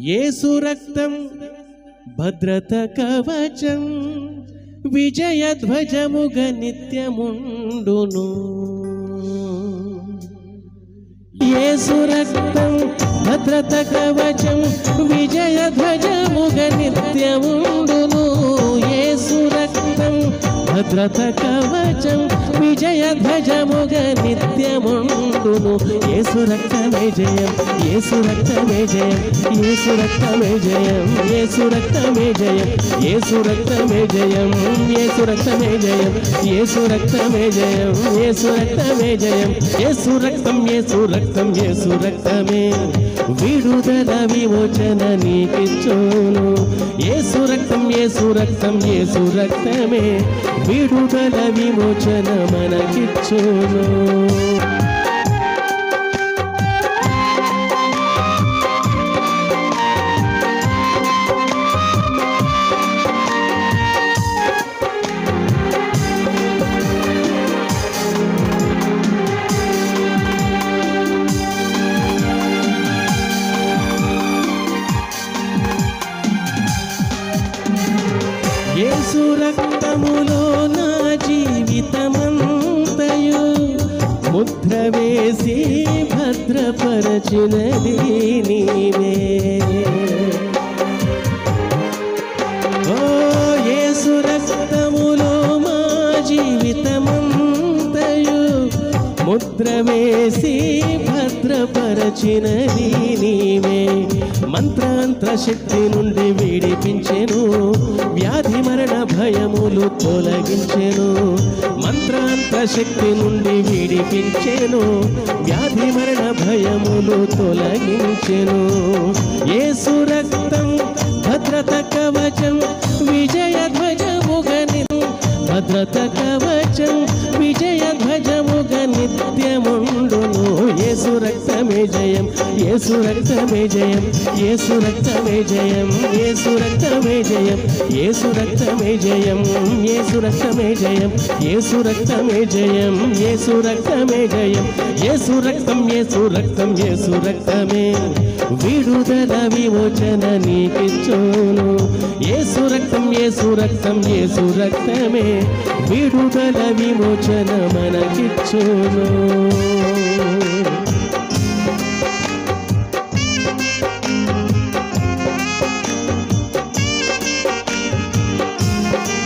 ఏసు రక్తం భద్రత కవచం విజయధ్వజముగ నిత్యముండును. ఏసు రక్తం భద్రత కవచం విజయధ్వజముగ నిత్యముండును. ఏసు రక్తం భద్రత కవచం విజయ ధ్వజముగ నిత్యముండును. యేసు రక్తమే జయం యేసు రక్తమే జయం యేసు రక్తమే జయం యేసు రక్తమే జయం యేసు రక్తమే జయం యేసు రక్తమే జయం యేసు రక్తమే జయం యేసు రక్తమే జయం యేసు రక్తం యేసు రక్తం యేసు రక్తమే. విడుదల విమోచన నీకిచ్చోను. యేసు రక్తం యేసు రక్తం యేసు రక్తమే. విడుదల విమోచన మనకిచ్చును. యేసు రక్తములో ముద్ర వేసి భద్రపరచినది నీవే. ఓ యేసు రక్తములో మా జీవితమంతయు ముద్ర వేసి భద్రపరచినది నీవే. మంత్రాంత్ర శక్తి నుండి విడిపించెను. వ్యాధి మరణ భయములు తొలగించెను. మంత్రాంత్ర శక్తి నుండి విడిపించెను. వ్యాధి మరణ భయములు తొలగించెను. యేసు రక్తం భద్రత కవచం విజయ ధ్వజముగని భద్రత జయం. ఏసు రక్తమే జయం. ఏసు రక్తమే జయం. ఏసు రక్తమే జయం. ఏసు రక్తమే జయం. ఏసు రక్తమే జయం. ఏసు రక్తమే జయం. ఏసు రక్తమే జయం. ఏసు రక్తం ఏసు రక్తం ఏసు రక్తమే. విడుదల విమోచన నీకిచ్చోను. ఏసు రక్తం ఏసు రక్తం ఏసు రక్తమే. విడుదల విమోచన మనకిచ్చోను.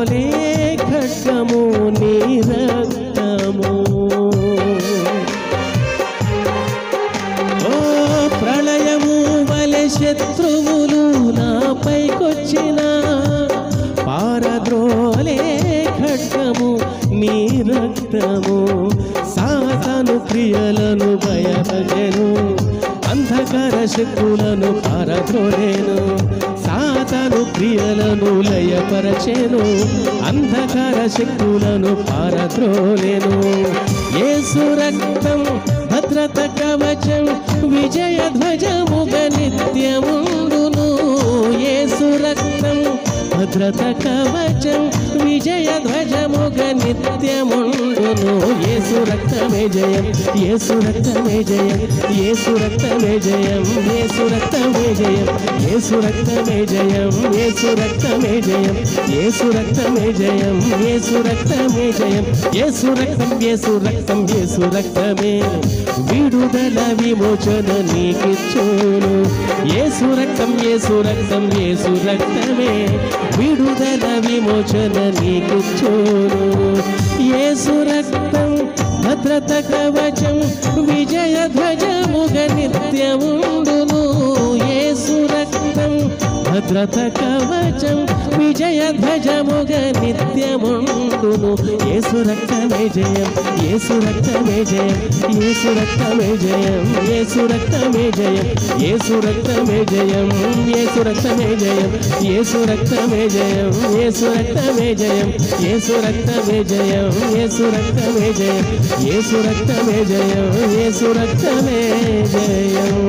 పారద్రోలే ఖడ్గము నీ రక్తము. ఓ ప్రళయము వలె శత్రువులు నాపైకొచ్చిన పారద్రోలే ఖడ్గము నీ రక్తము. సాతను క్రియలను భయభజను అంధకార శక్తులను పారద్రోలేను. తను క్రియలను లయపరచేను. అంధకార శక్తులను పారద్రోలేను. ఏ రక్తం భద్రత కవచం విజయ ధ్వజముగ నిత్యముండును యేసు రక్తం భద్రత కవచం విజయ ధ్వజముగ నిత్యముండును యేసు రక్తమే జయం యేసు రక్తమే జయం యేసు రక్తమే జయం యేసు రక్తమే జయం యేసు రక్తమే జయం యేసు రక్తమే జయం యేసు రక్తమే జయం యేసు రక్తమే జయం యేసు రక్తం యేసు రక్తం యేసు రక్తమే. విడుదల విమోచన నీకిచ్చును. యేసు రక్తం యేసు రక్తం యేసు రక్తమే. విడుదల విమోచన నీకిచ్చును. యేసు రక్తం భద్రత కవచం విజయ ధ్వజముగ నిత్యముండ భద్రత కవచం విజయ ధ్వజముగ నిత్యముండును యేసు రక్తమే జయం యేసు రక్తమే జయం యేసు రక్తమే జయం యేసు రక్తమే జయం యేసు రక్తమే జయం యేసు రక్తమే జయం యేసు రక్తమే జయం యేసు రక్తమే జయం యేసు రక్తమే జయం యేసు రక్తమే జయం యేసు రక్తమే జయం యేసు రక్తమే జయం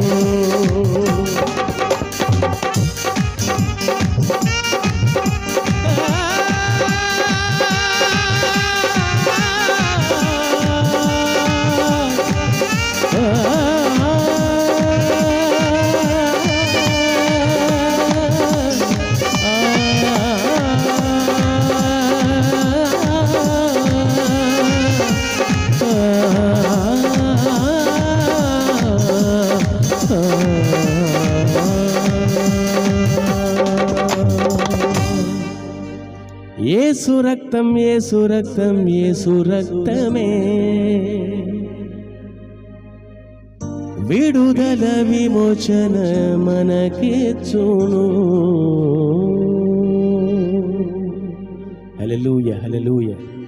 ఏసు రక్తం ఏసు రక్తం ఏసు రక్తమే. విడుదల విమోచన మనకిచ్చును. హలలుయ హలలుయ